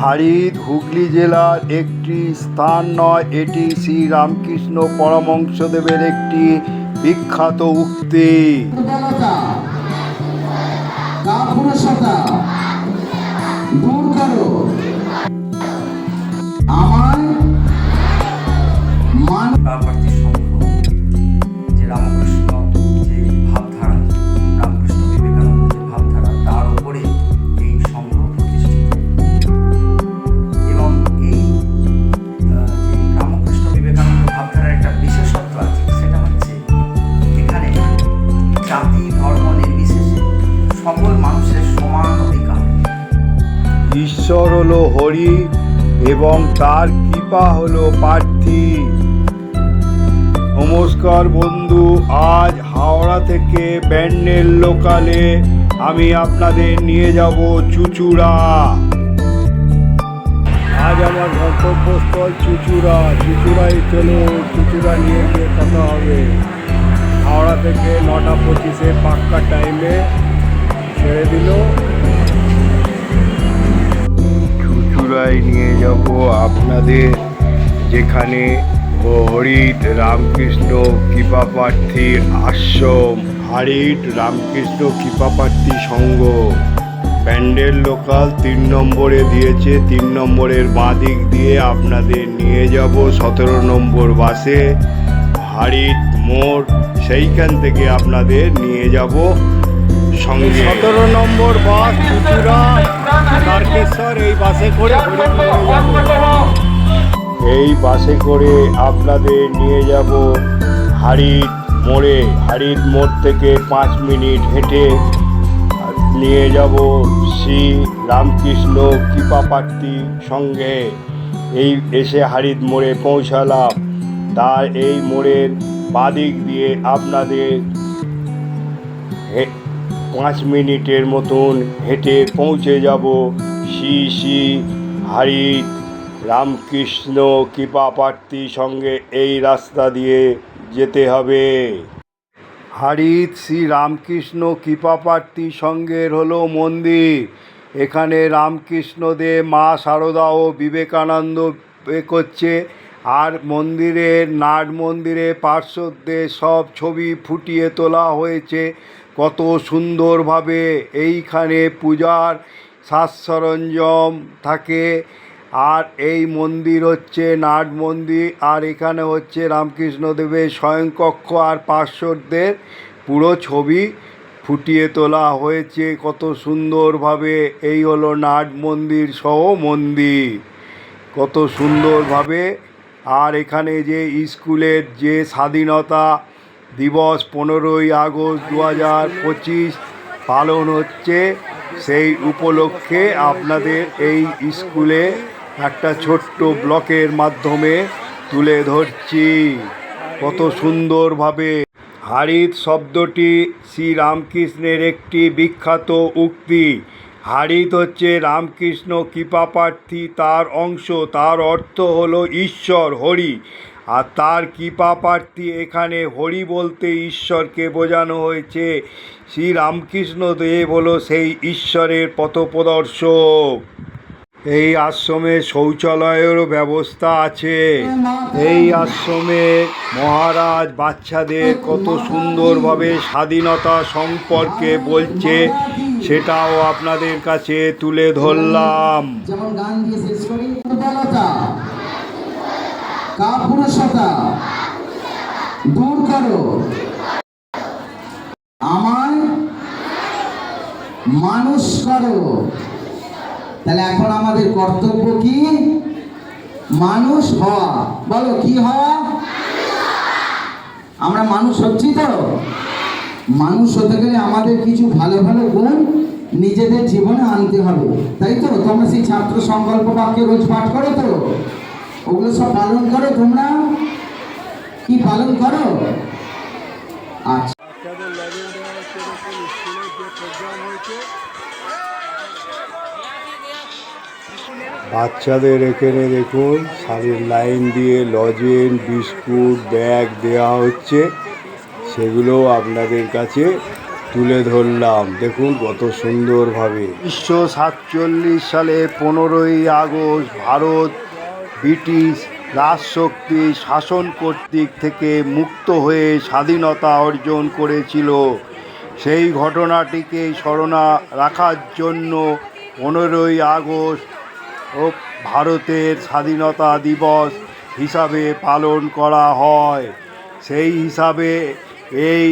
হারিদ হুগলি জেলার একটি স্থান নয়, এটি শ্রী রামকৃষ্ণ পরমহংসদেবের একটি বিখ্যাত উক্তি। আমার মান ঈশ্বর হলো হরি এবং তার কৃপা হলো প্রার্থী নমস্কার বন্ধু, আজ হাওড়া থেকে ব্যান্ডেল লোকালে আমি আপনাদের নিয়ে যাব চুচুড়া। আজ আমার গন্তব্যস্থল চুচুড়া। চুচুড়ায় চলো, চুচুড়া নিয়ে গিয়ে কথা হবে। হাওড়া থেকে নটা পঁচিশে পাক্কা টাইমে ছেড়ে দিল। চুচুড়ায় নিয়ে যাব আপনাদের যেখানে হরিত রামকৃষ্ণ কৃপাপ্রার্থীর আশ্রম। হারিট রামকৃষ্ণ কৃপাপ্রার্থী সংঘ। প্যান্ডেল লোকাল তিন নম্বরে দিয়েছে, তিন নম্বরের বাঁ দিক দিয়ে আপনাদের নিয়ে যাব সতেরো নম্বর বাসে। হারিট মোড়, সেইখান থেকে আপনাদের নিয়ে যাব সঙ্গে। সতেরো নম্বর বাস তারকেশ্বর এই বাসে করে আপনাদের নিয়ে যাব হারিদ মোড়ে হারিদ মোড় থেকে পাঁচ মিনিট হেঁটে নিয়ে যাব শ্রী রামকৃষ্ণ কৃপাপ্রার্থী সঙ্গে। এই এসে হারিদ মোড়ে পৌঁছালাম। তার এই মোড়ের বাদিক দিয়ে আপনাদের পাঁচ মিনিটের মতন হেঁটে পৌঁছে যাব। শ্রী শ্রী হরি রামকৃষ্ণ কৃপা প্রার্থী সঙ্গে এই রাস্তা দিয়ে যেতে হবে। হরিত শ্রী রামকৃষ্ণ কৃপা প্রার্থী সঙ্গের হলো মন্দির। এখানে রামকৃষ্ণদেব, মা শারদা ও বিবেকানন্দ করছে। আর মন্দিরের নাট মন্দিরে পার্শ্বদের সব ছবি ফুটিয়ে তোলা হয়েছে। কত সুন্দরভাবে এইখানে পূজার সাজ সরঞ্জাম থাকে। আর এই মন্দির হচ্ছে নাট মন্দির, আর এখানে হচ্ছে রামকৃষ্ণদেবের স্বয়ংকক্ষ আর পার্শ্বদের পুরো ছবি ফুটিয়ে তোলা হয়েছে। কত সুন্দরভাবে এই হলো নাট মন্দির সহ মন্দির। কত সুন্দরভাবে। আর এখানে যে স্কুলের যে স্বাধীনতা দিবস পনেরোই আগস্ট দু হাজার পঁচিশ পালন হচ্ছে সেই উপলক্ষে আপনাদের এই স্কুলে একটা ছোট্ট ব্লকের মাধ্যমে তুলে ধরছি। কত সুন্দরভাবে হারিত শব্দটি শ্রী রামকৃষ্ণের একটি বিখ্যাত উক্তি। হারিত হচ্ছে রামকৃষ্ণ কৃপাপ্রার্থী, তার অংশ, তার অর্থ হলো ঈশ্বর, হরি। আর তার কৃপাপ্রার্থী এখানে হরি বলতে ঈশ্বরকে বোঝানো হয়েছে। শ্রী রামকৃষ্ণ দেব হলো সেই ঈশ্বরের পথপ্রদর্শক। এই আশ্রমে শৌচালয়েরও ব্যবস্থা আছে। এই আশ্রমে মহারাজ বাচ্চাদের কত সুন্দরভাবে স্বাধীনতা সম্পর্কে বলছে, সেটাও আপনাদের কাছে তুলে ধরলাম যেমন গান দিয়ে শেষ করি দুর্বলতা কাপুরুষতা। দূর করো। আমায় মানুষ করো। তাহলে এখন আমাদের কর্তব্য কি? মানুষ হওয়া। বলো, কি হওয়া? আমরা মানুষ হচ্ছি তো? মানুষ হতে গেলে আমাদের কিছু ভালো ভালো গুণ নিজেদের জীবনে আনতে হবে। তাই তো? তোমরা সেই ছাত্র সংকল্প বাক্য রোজ পাঠ করো তো? ওগুলো সব পালন করো তোমরা? কি পালন করো? আচ্ছা। বাচ্চাদের এখানে দেখুন সারির লাইন দিয়ে লজেন বিস্কুট ব্যাগ দেওয়া হচ্ছে। সেগুলো আপনাদের কাছে তুলে ধরলাম। দেখুন কত সুন্দরভাবে। উনিশশো সাতচল্লিশ সালে পনেরোই আগস্ট ভারত ব্রিটিশ রাজশক্তি শাসন কর্তৃক থেকে মুক্ত হয়ে স্বাধীনতা অর্জন করেছিল। সেই ঘটনাটিকে স্মরণা রাখার জন্য পনেরোই আগস্ট ও ভারতের স্বাধীনতা দিবস হিসাবে পালন করা হয়। সেই হিসাবে এই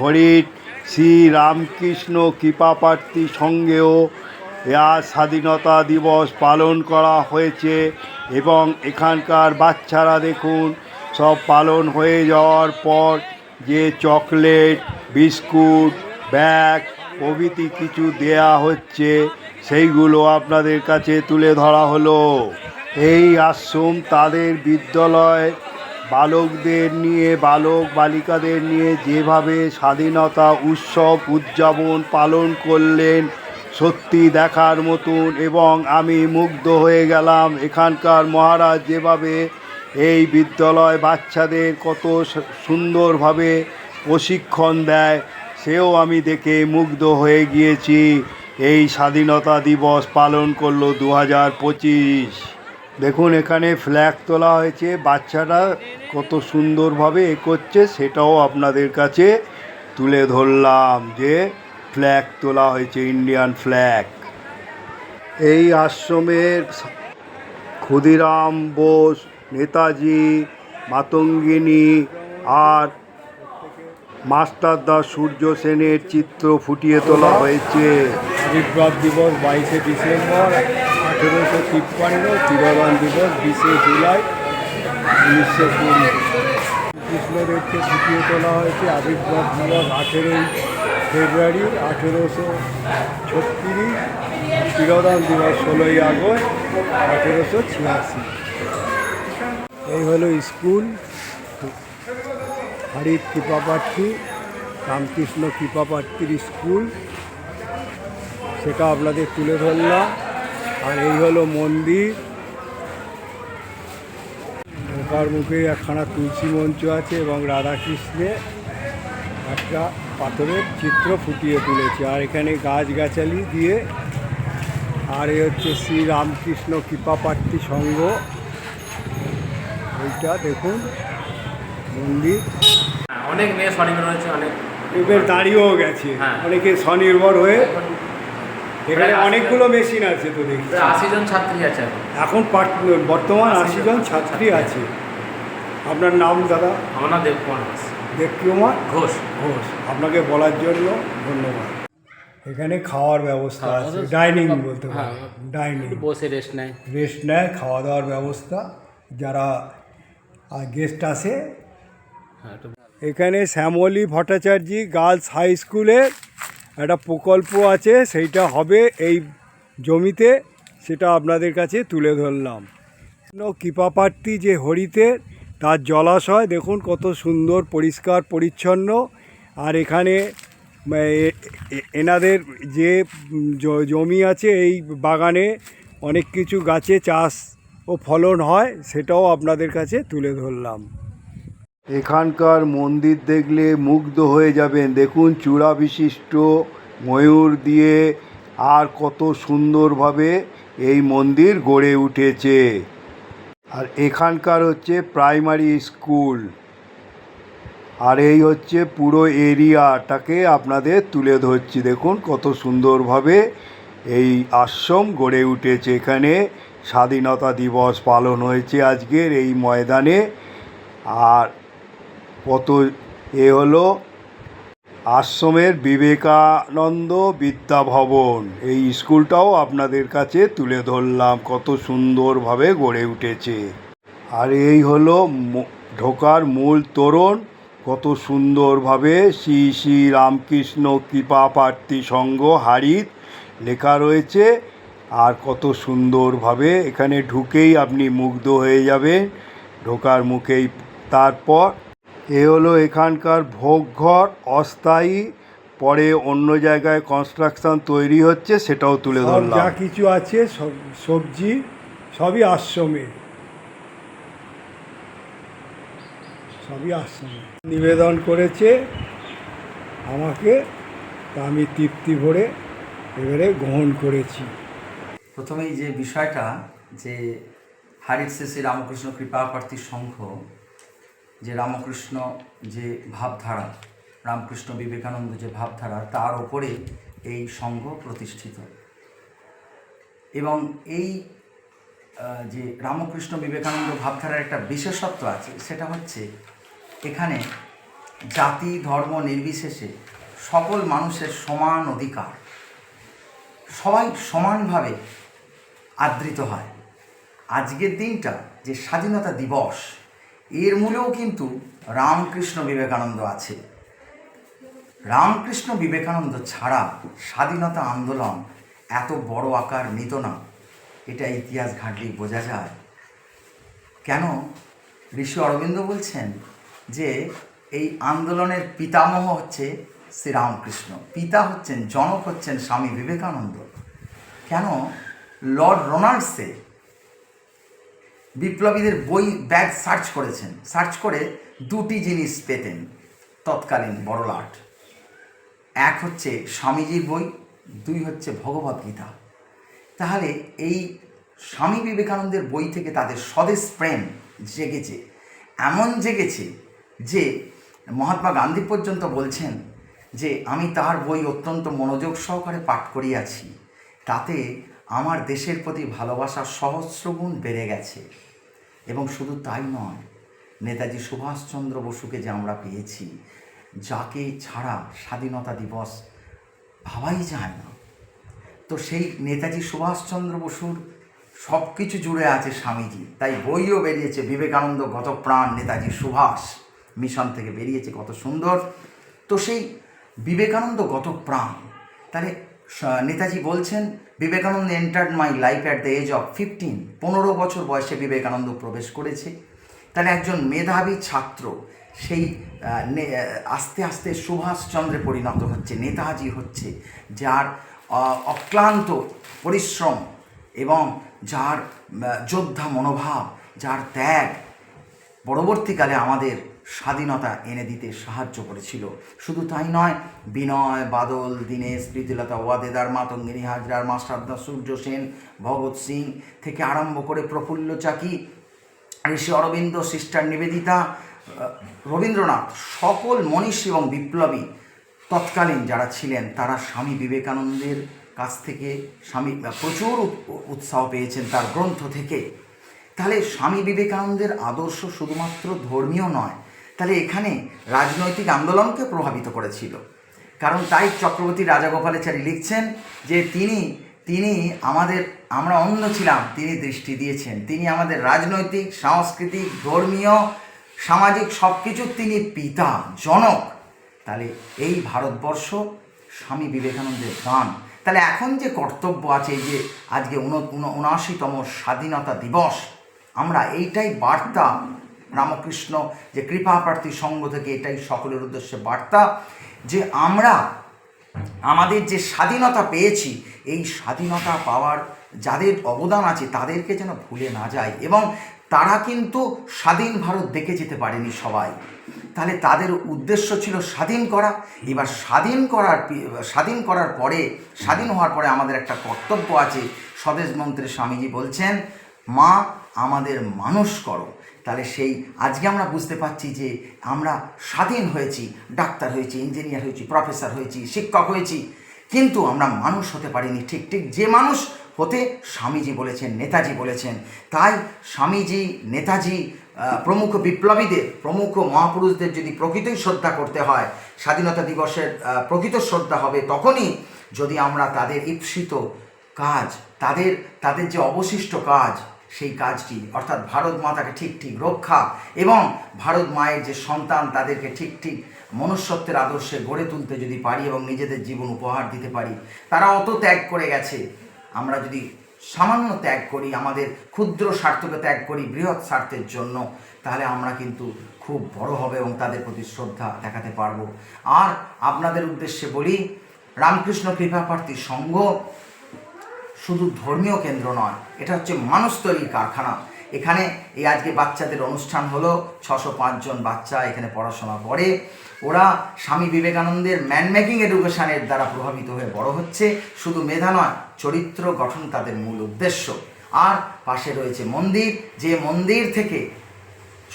হরিণ শ্রী রামকৃষ্ণ কৃপাপ্রার্থী সঙ্গেও আজ স্বাধীনতা দিবস পালন করা হয়েছে। এবং এখানকার বাচ্চারা দেখুন, সব পালন হয়ে যাওয়ার পর যে চকলেট, বিস্কুট, ব্যাগ প্রভৃতি কিছু দেয়া হচ্ছে, সেইগুলো আপনাদের কাছে তুলে ধরা হলো। এই আশ্রম তাদের বিদ্যালয় বালকদের নিয়ে, বালক বালিকাদের নিয়ে যেভাবে স্বাধীনতা উৎসব উদযাপন পালন করলেন সত্যি দেখার মতন এবং আমি মুগ্ধ হয়ে গেলাম। এখানকার মহারাজ যেভাবে এই বিদ্যালয় বাচ্চাদের কত সুন্দরভাবে প্রশিক্ষণ দেয়, সেও আমি দেখে মুগ্ধ হয়ে গিয়েছি। এই স্বাধীনতা দিবস পালন করল দু হাজার পঁচিশ। দেখুন, এখানে ফ্ল্যাগ তোলা হয়েছে। বাচ্চারা কত সুন্দরভাবে এ করছে সেটাও আপনাদের কাছে তুলে ধরলাম যে ফ্ল্যাগ তোলা হয়েছে, ইন্ডিয়ান ফ্ল্যাগ। এই আশ্রমের ক্ষুদিরাম বোস, নেতাজি, মাতঙ্গিনী আর মাস্টারদা সূর্য সেনের চিত্র ফুটিয়ে তোলা হয়েছে। আবির্ভাব দিবস বাইশে ডিসেম্বর, আঠেরোশো তিপ্পান্ন তিরোধান দিবস বিশে জুলাই, উনিশশো কুড়ি। কৃষ্ণদেবকে ফুটিয়ে তোলা হয়েছে আবির্ভাব দিবস আঠেরোই ফেব্রুয়ারি আঠেরোশো ছত্রিশ তিরোধান দিবস ষোলোই আগস্ট আঠেরোশো ছিয়াশি। এই হলো স্কুল। হরিত কৃপাপ্রার্থী রামকৃষ্ণ কৃপাপ্রার্থীর স্কুল। সেটা আপনাদের তুলে ধরলাম। আর এই হলো মন্দির। ঢোকার মুখে একখানা তুলসী মঞ্চ আছে এবং রাধাকৃষ্ণের একটা পাথরের চিত্র ফুটিয়ে তুলেছে। আর এখানে গাছগাছালি দিয়ে। আর এ হচ্ছে শ্রী রামকৃষ্ণ কৃপাপ্রার্থী সংঘ। ওইটা দেখুন মন্দির। অনেক মেয়ে স্বনির্ভর হয়েছে অনেক এবার দাঁড়িয়েও গেছে। হ্যাঁ। অনেকে স্বনির্ভর হয়ে এখানে অনেকগুলো মেশিন আছে তো প্রায় আশি জন ছাত্রী আছে এখন। বর্তমান আশি জন জন ছাত্রী আছে। আপনার নাম দাদা? আমার নাম দেবকুমার দাস। দেবকুমার ঘোষ ঘোষ। আপনাকে বলার জন্য ধন্যবাদ। এখানে খাওয়ার ব্যবস্থা আছে ডাইনিং বলতে হ্যাঁ। পারেন ডাইনিং বসে রেস্ট নেয়। রেস্ট নেয় খাওয়া দাওয়ার ব্যবস্থা যারা গেস্ট আসে হ্যাঁ এখানে শ্যামলী ভট্টাচার্য গার্লস হাই স্কুলের একটা প্রকল্প আছে সেইটা হবে এই জমিতে সেটা আপনাদের কাছে তুলে ধরলাম। কৃপাপ্রার্থী যে হরিতে তার জলাশয়, দেখুন কত সুন্দর, পরিষ্কার, পরিচ্ছন্ন। আর এখানে এনাদের যে জমি আছে এই বাগানে অনেক কিছু গাছে চাষ ও ফলন হয়, সেটাও আপনাদের কাছে তুলে ধরলাম। এখানকার মন্দির দেখলে মুগ্ধ হয়ে যাবেন। দেখুন চূড়া বিশিষ্ট ময়ূর দিয়ে আর কত সুন্দরভাবে এই মন্দির গড়ে উঠেছে। আর এখানকার হচ্ছে প্রাইমারি স্কুল। আর এই হচ্ছে পুরো এরিয়াটাকে আপনাদের তুলে ধরছি। দেখুন কত সুন্দরভাবে এই আশ্রম গড়ে উঠেছে এখানে। স্বাধীনতা দিবস পালন হয়েছে আজকের এই ময়দানে। আর কত এ হলো আশ্রমের বিবেকানন্দ বিদ্যা ভবন এই স্কুলটাও আপনাদের কাছে তুলে ধরলাম, কত সুন্দরভাবে গড়ে উঠেছে। আর এই হলো ঢোকার মূল তোরণ। কত সুন্দরভাবে শ্রী শ্রী রামকৃষ্ণ কৃপা প্রার্থী সংঘ হারিত লেখা রয়েছে। আর কত সুন্দরভাবে এখানে ঢুকেই আপনি মুগ্ধ হয়ে যাবেন। ঢোকার মুখেই তারপর এ হলো এখানকার ভোগঘর অস্থায়ী পরে অন্য জায়গায় কনস্ট্রাকশন তৈরি হচ্ছে সেটাও তুলে ধরলাম। যা কিছু আছে সবজি সবই আশ্রমে। সবই আশ্রমে। নিবেদন করেছে আমাকে তা আমি তৃপ্তি ভরে এবারে গ্রহণ করেছি। প্রথমেই যে বিষয়টা যে হারিত শ্রী রামকৃষ্ণ কৃপাপ্রার্থী সংঘ যে রামকৃষ্ণ যে ভাবধারা, রামকৃষ্ণ বিবেকানন্দ যে ভাবধারা, তার ওপরে এই সংঘ প্রতিষ্ঠিত। এবং এই যে রামকৃষ্ণ বিবেকানন্দ ভাবধারার একটা বিশেষত্ব আছে, সেটা হচ্ছে এখানে জাতি, ধর্ম নির্বিশেষে সকল মানুষের সমান অধিকার। সবাই সমানভাবে আদৃত হয়। আজকের দিনটা যে স্বাধীনতা দিবস এর মূলেও কিন্তু রামকৃষ্ণ বিবেকানন্দ আছে। রামকৃষ্ণ বিবেকানন্দ ছাড়া স্বাধীনতা আন্দোলন এত বড় আকার নিত না। এটা ইতিহাস ঘাঁটলেই বোঝা যায়। কেন? ঋষি অরবিন্দ বলছেন যে এই আন্দোলনের পিতামহ হচ্ছে শ্রীরামকৃষ্ণ। পিতা হচ্ছেন, জনক হচ্ছেন স্বামী বিবেকানন্দ। কেন? লর্ড রোনাল্ডসে বিপ্লবীদের বই ব্যাগ সার্চ করেছেন। সার্চ করে দুটি জিনিস পেতেন, তৎকালীন বড়লাট এক হচ্ছে স্বামীজির বই, দুই হচ্ছে ভগবদ্গীতা তাহলে এই স্বামী বিবেকানন্দের বই থেকে তাদের স্বদেশ প্রেম জেগেছে, এমন জেগেছে যে মহাত্মা গান্ধী পর্যন্ত বলছেন যে, আমি তার বই অত্যন্ত মনোযোগ সহকারে পাঠ করিয়াছি, তাতে আমার দেশের প্রতি ভালোবাসা সহস্রগুণ বেড়ে গেছে। এবং শুধু তাই নয়, নেতাজি সুভাষচন্দ্র বসুকে যে আমরা পেয়েছি, যাকে ছাড়া স্বাধীনতা দিবস ভাবাই যায় না। তো সেই নেতাজি সুভাষচন্দ্র বসুর সব কিছু জুড়ে আছে স্বামীজি। তাই বইও বেরিয়েছে বিবেকানন্দ গত প্রাণ নেতাজি সুভাষ। মিশন থেকে বেরিয়েছে কত সুন্দর। তো সেই বিবেকানন্দ গত প্রাণ তাহলে নেতাজি বলছেন, Vivekananda entered my life at the age of fifteen পনেরো বছর বয়সে বিবেকানন্দ প্রবেশ করেছে। তাহলে একজন মেধাবী ছাত্র, সেই আস্তে আস্তে সুভাষচন্দ্রে পরিণত হচ্ছে, নেতাজি হচ্ছে, যার অক্লান্ত পরিশ্রম এবং যার যোদ্ধা মনোভাব, যার ত্যাগ, পরবর্তীকালে আমাদের স্বাধীনতা এনে দিতে সাহায্য করেছিল। শুধু তাই নয়, বিনয়, বাদল, দীনেশ, প্রীতিলতা, ওয়াদেদার, মাতঙ্গিনী, হাজরার, মাস্টারদা, সূর্য সেন, ভগৎ সিং থেকে আরম্ভ করে প্রফুল্ল চাকি, ঋষি অরবিন্দ, সিস্টার নিবেদিতা রবীন্দ্রনাথ, সকল মনীষী এবং বিপ্লবী তৎকালীন যারা ছিলেন, তারা স্বামী বিবেকানন্দের কাছ থেকে স্বামী প্রচুর উৎসাহ পেয়েছেন তার গ্রন্থ থেকে। তাহলে স্বামী বিবেকানন্দের আদর্শ শুধুমাত্র ধর্মীয় নয় তাহলে এখানে রাজনৈতিক আন্দোলনকে প্রভাবিত করেছিল। কারণ তাই চক্রবর্তী রাজাগোপালাচারী লিখছেন যে তিনি তিনি আমাদের, আমরা অন্য ছিলাম, তিনি দৃষ্টি দিয়েছেন। তিনি আমাদের রাজনৈতিক, সাংস্কৃতিক, ধর্মীয়, সামাজিক সব কিছুর তিনি পিতা, জনক। তাহলে এই ভারতবর্ষ স্বামী বিবেকানন্দের দান। তাহলে এখন যে কর্তব্য আছে, এই যে আজকে উনআশিতম স্বাধীনতা দিবস, আমরা এইটাই বার্তা রামকৃষ্ণ যে কৃপাপ্রার্থী সংঘ থেকে এটাই সকলের উদ্দেশ্যে বার্তা, যে আমরা আমাদের যে স্বাধীনতা পেয়েছি, এই স্বাধীনতা পাওয়ার যাদের অবদান আছে তাদেরকে যেন ভুলে না যায় এবং তারা কিন্তু স্বাধীন ভারত দেখে যেতে পারেনি সবাই। তাহলে তাদের উদ্দেশ্য ছিল স্বাধীন করা। এবার স্বাধীন করার স্বাধীন করার পরে, স্বাধীন হওয়ার পরে আমাদের একটা কর্তব্য আছে। স্বদেশ মন্ত্রী স্বামীজি বলছেন, মা আমাদের মানুষ করো। তাহলে সেই, আজকে আমরা বুঝতে পারছি যে আমরা স্বাধীন হয়েছি, ডাক্তার হয়েছি ইঞ্জিনিয়ার হয়েছি প্রফেসর হয়েছি, শিক্ষক হয়েছি, কিন্তু আমরা মানুষ হতে পারিনি। ঠিক ঠিক যে মানুষ হতে স্বামীজি বলেছেন, নেতাজি বলেছেন। তাই স্বামীজি, নেতাজি প্রমুখ বিপ্লবীদের, প্রমুখ মহাপুরুষদের যদি প্রকৃতই শ্রদ্ধা করতে হয়, স্বাধীনতা দিবসের প্রকৃত শ্রদ্ধা হবে তখনই যদি আমরা তাদের ঈপ্সিত কাজ, তাদের তাদের যে অবশিষ্ট কাজ সেই কাজটি, অর্থাৎ ভারত মাতাকে ঠিক ঠিক রক্ষা এবং ভারত মায়ের যে সন্তান তাদেরকে ঠিক ঠিক মনুষ্যত্বের আদর্শে গড়ে তুলতে যদি পারি এবং নিজেদের জীবন উপহার দিতে পারি, তারা অত ত্যাগ করে গেছে। আমরা যদি সামান্য ত্যাগ করি, আমাদের ক্ষুদ্র স্বার্থকে ত্যাগ করি বৃহৎ স্বার্থের জন্য, তাহলে আমরা কিন্তু খুব বড় হবে এবং তাদের প্রতি শ্রদ্ধা দেখাতে পারব। আর আপনাদের উদ্দেশ্যে বলি, রামকৃষ্ণ কৃপাপ্রার্থী সংঘ শুধু ধর্মীয় কেন্দ্র নয়, এটা হচ্ছে মানুষ তৈরির কারখানা। এখানে এই আজকে বাচ্চাদের অনুষ্ঠান হলো, ছশো পাঁচজন বাচ্চা এখানে পড়াশোনা করে। ওরা স্বামী বিবেকানন্দের ম্যান মেকিং এডুকেশনের দ্বারা প্রভাবিত হয়ে বড় হচ্ছে। শুধু মেধা নয়, চরিত্র গঠন তাদের মূল উদ্দেশ্য। আর পাশে রয়েছে মন্দির। যে মন্দির থেকে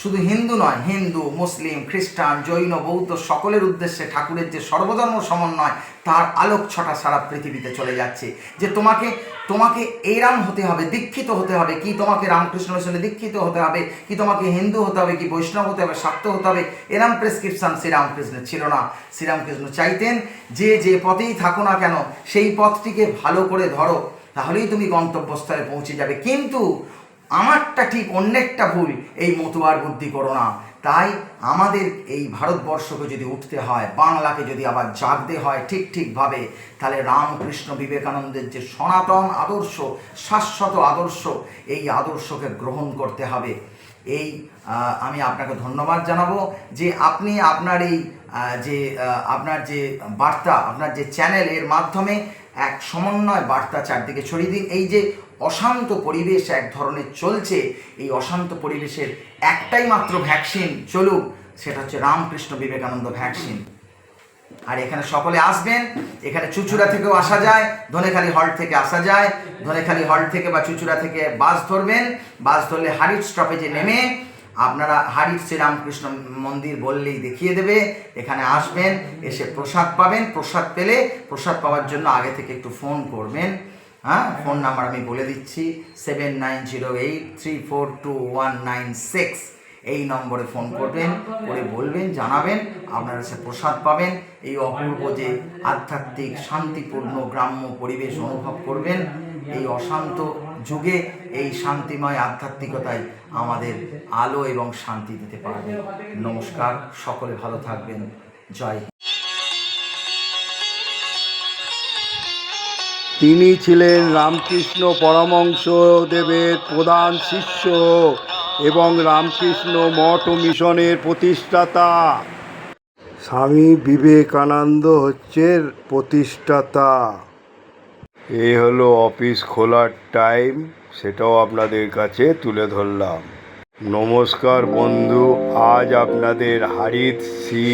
শুধু হিন্দু নয়, হিন্দু, মুসলিম, খ্রিস্টান, জৈন, বৌদ্ধ সকলের উদ্দেশ্যে ঠাকুরের যে সর্বধর্ম সমন্বয়, তার আলোক ছটা সারা পৃথিবীতে চলে যাচ্ছে। যে তোমাকে তোমাকে এরাম হতে হবে, দীক্ষিত হতে হবে, কি তোমাকে রামকৃষ্ণ মিশনে দীক্ষিত হতে হবে, কি তোমাকে হিন্দু হতে হবে, কি বৈষ্ণব হতে হবে শাক্ত হতে হবে, এরাম প্রেসক্রিপশন শ্রীরামকৃষ্ণের ছিল না। শ্রীরামকৃষ্ণ চাইতেন যে যে পথেই থাকো না কেন, সেই পথটিকে ভালো করে ধরো, তাহলেই তুমি গন্তব্যস্থলে পৌঁছে যাবে। কিন্তু আমারটা ঠিক অন্যেরটা ভুল। এই মতুয়ার বুদ্ধি করো না। তাই আমাদের এই ভারতবর্ষকে যদি উঠতে হয়, বাংলাকে যদি আবার জাগতে হয় ঠিক ঠিকভাবে, তাহলে রামকৃষ্ণ বিবেকানন্দের যে সনাতন আদর্শ, শাশ্বত আদর্শ, এই আদর্শকে গ্রহণ করতে হবে। এই আমি আপনাকে ধন্যবাদ জানাব যে আপনি আপনার এই যে আপনার যে বার্তা, আপনার যে চ্যানেল এর মাধ্যমে এক সমন্বয় বার্তা চারদিকে ছড়িয়ে দিন। এই যে অশান্ত পরিবেশ এক ধরনের চলছে। এই অশান্ত পরিবেশের একটাই মাত্র ভ্যাকসিন চলুক, সেটা হচ্ছে রামকৃষ্ণ বিবেকানন্দ ভ্যাকসিন আর এখানে সকলে আসবেন, এখানে চুচুড়া থেকেও আসা যায়, ধনেখালি হল থেকে আসা যায়। ধনেখালি হল থেকে বা চুচুড়া থেকে বাস ধরবেন, বাস ধরলে হারিট স্টপেজে নেমে আপনারা হারিট শ্রীরামকৃষ্ণ মন্দির বললেই দেখিয়ে দেবে, এখানে আসবেন, এসে প্রসাদ পাবেন। প্রসাদ পেলে, প্রসাদ পাওয়ার জন্য আগে থেকে একটু ফোন করবেন। হ্যাঁ ফোন নাম্বার আমি বলে দিচ্ছি seven nine zero eight three four two one nine six এই নম্বরে ফোন করবেন, করে বলবেন, জানাবেন, আপনারা সে প্রসাদ পাবেন। এই অপূর্ব যে আধ্যাত্মিক, শান্তিপূর্ণ, গ্রাম্য পরিবেশ অনুভব করবেন, এই অশান্ত যুগে, এই শান্তিময় আধ্যাত্মিকতায় আমাদের আলো এবং শান্তি দিতে পারবে নমস্কার, সকলে ভালো থাকবেন। জয় তিনি ছিলেন রামকৃষ্ণ পরমংশ দেবের প্রধান শিষ্য এবং রামকৃষ্ণ মঠ ও মিশনের প্রতিষ্ঠাতা। স্বামী বিবেকানন্দ হচ্ছে প্রতিষ্ঠাতা। এই হলো অফিস খোলার টাইম, সেটাও আপনাদের কাছে তুলে ধরলাম। নমস্কার বন্ধু, আজ আপনাদের হারিত শ্রী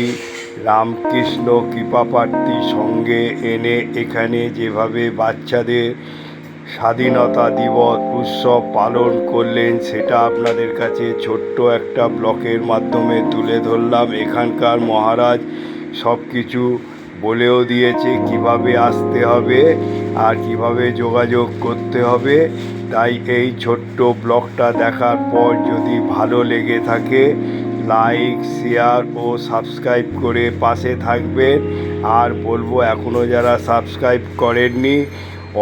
রামকৃষ্ণ কৃপাপ্রার্থী সঙ্গে এনে এখানে যেভাবে বাচ্চাদের স্বাধীনতা দিবস উৎসব পালন করলেন, সেটা আপনাদের কাছে ছোট্ট একটা ব্লকের মাধ্যমে তুলে ধরলাম। এখানকার মহারাজ সব কিছু বলেও দিয়েছে কীভাবে আসতে হবে আর কীভাবে যোগাযোগ করতে হবে। তাই এই ছোট্ট ব্লগটা দেখার পর যদি ভালো লেগে থাকে লাইক শেয়ার ও সাবস্ক্রাইব করে পাশে থাকবেন আর বলব এখনও যারা সাবস্ক্রাইব করেননি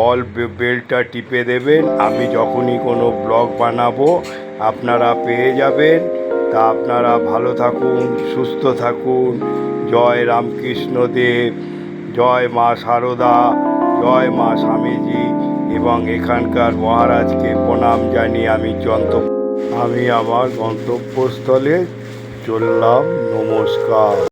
অল বেলটা টিপে দেবেন। আমি যখনই কোনো ব্লগ বানাবো, আপনারা পেয়ে যাবেন। তা আপনারা ভালো থাকুন, সুস্থ থাকুন। জয় রামকৃষ্ণ দেব জয় মা সারদা, জয় মা স্বামীজি, এবং এখানকার মহারাজকে প্রণাম জানিয়ে আমি যন্ত আমি আমার গন্তব্যস্থলে চললাম নমস্কার।